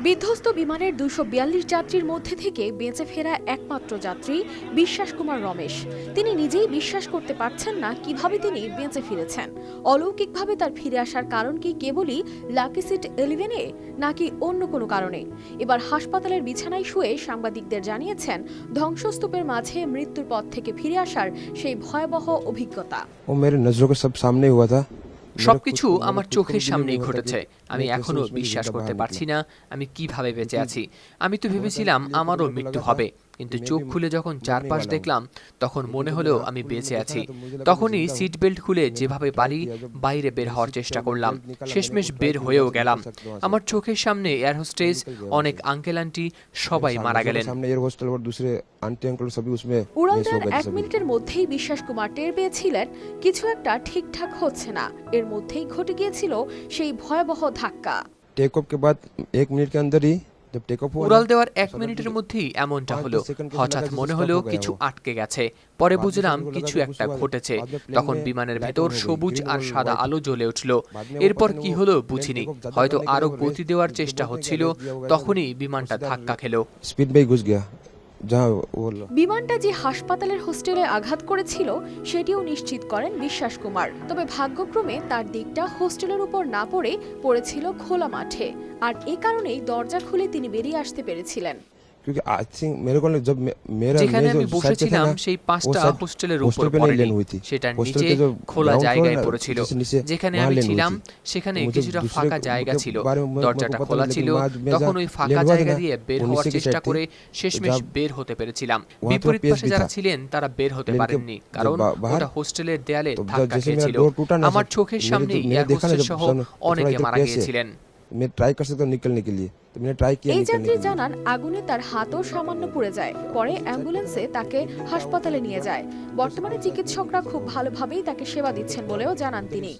বিধ্বস্ত বিমানের দুশো যাত্রীর মধ্যে থেকে বেঁচে ফেরা একমাত্র যাত্রী বিশ্বাস কুমার রমেশ। তিনি নিজেই বিশ্বাস করতে পারছেন না কীভাবে তিনি বেঁচে ফিরেছেন। অলৌকিকভাবে তার ফিরে আসার কারণ কি কেবলই লাকি সিট এলিভেনে নাকি অন্য কোনো কারণে? এবার হাসপাতালের বিছানায় শুয়ে সাংবাদিকদের জানিয়েছেন, ধ্বংসস্তূপের মাঝে মৃত্যুর পথ থেকে ফিরে আসার সেই ভয়াবহ অভিজ্ঞতা। ও মেরে সব সামনে হুয়া থা। সবকিছু আমার চোখের সামনেই ঘটেছে। আমি এখনও বিশ্বাস করতে পারছি না। আমি কীভাবে বেঁচে আছি? আমি তো ভেবেছিলাম আমারও মৃত্যু হবে। কিন্তু চোখ খুলে যখন চারপাশ দেখলাম তখন মনে হলেও আমি বেঁচে আছি। তখনই সিট বেল্ট খুলে যেভাবে পারি বাইরে বের হওয়ার চেষ্টা করলাম। শেষমেশ বের হয়েও গেলাম। আমার চোখের সামনে এয়ার হোস্টেজ অনেক আঙ্কেল আন্টি সবাই মারা গেলেন। উড়ালদার এক মিনিটের মধ্যেই বিশ্বাস কুমার টের পেয়েছিলেন কিছু একটা ঠিকঠাক হচ্ছে না। এর মধ্যেই ঘটে গিয়েছিল সেই ভয়াবহ ধাক্কা। টেক অফ কে বাদ এক মিনিট কে অন্দর উড়াল দেওয়ার এক মিনিটের মধ্যেই এমনটা হলো। হঠাৎ মনে হলো কিছু আটকে গেছে। পরে বুঝলাম কিছু একটা ঘটেছে। তখন বিমানের ভেতর সবুজ আর সাদা আলো জ্বলে উঠল। এরপর কি হলো বুঝিনি। হয়তো আরও গতি দেওয়ার চেষ্টা হচ্ছিল তখনই বিমানটা ধাক্কা খেলো। স্পিড বাই গুজ গিয়া। বিমানটা যে হাসপাতালের হোস্টেলে আঘাত করেছিল, সেটিও নিশ্চিত করেন বিশ্বাস কুমার। তবে ভাগ্যক্রমে তার দিকটা হোস্টেলের উপর না পড়ে পড়েছিল খোলা মাঠে। আর এ কারণেই দরজা খুলে তিনি বেরিয়ে আসতে পেরেছিলেন। क्योंकि आई थिंक मेरे को ना जब मे- मेरा যেখানে मैं जो আমি side पे था বসেছিলাম ना, সেই वो পাঁচটা side হোস্টেলের উপর hostel पे नहीं পড়েনি लेन हुई थी সেটার hostel নিচে के जो খোলা ground floor জায়গায় है ना, পড়েছিল जैसे नीचे যেখানে वहाँ আমি लेन हुई ছিলাম थी। সেখানে मुझे কিছুটা दूसरे ফাঁকা के- জায়গা के ছিল बारे में मेरे को দরজাটা पता খোলা नहीं, ছিল लेकिन वहाँ मैं তখন जहाँ ওই लेन ফাঁকা हुआ था জায়গা ना, দিয়ে বের वो হওয়ার नीचे की চেষ্টা side थी। করে শেষমেশ जब বের হতে পেরেছিলাম वहाँ थोड़ा বিপরীত पेस পাশে भी যারা था। ছিলেন তারা বের হতে लेकिन পারেননি जब কারণ बा- बाहर- ওটা হোস্টেলের দেয়ালে तो जब ধাক্কা जैसे मेरा খেয়েছিল door टूटा ना, আমার सब- চোখের मेरे সামনে जो- मैंने এয়ার देखा ना হোস্টেস जब সহ सामने, तो थोड़ा অনেকে इधर মারা पेस है। গিয়েছিলেন मैं ट्राई कर सकता हूँ निकलने के लिए तो मैंने ट्राई किया এই निकलने যাত্রী के लिए জানান আগুনে তার হাতও সামান্য পুড়ে যায় পরে অ্যাম্বুলেন্সে তাকে হাসপাতালে নিয়ে যায় বর্তমানে চিকিৎসকরা খুব ভালোভাবেই তাকে সেবা দিচ্ছেন বলেও জানান তিনি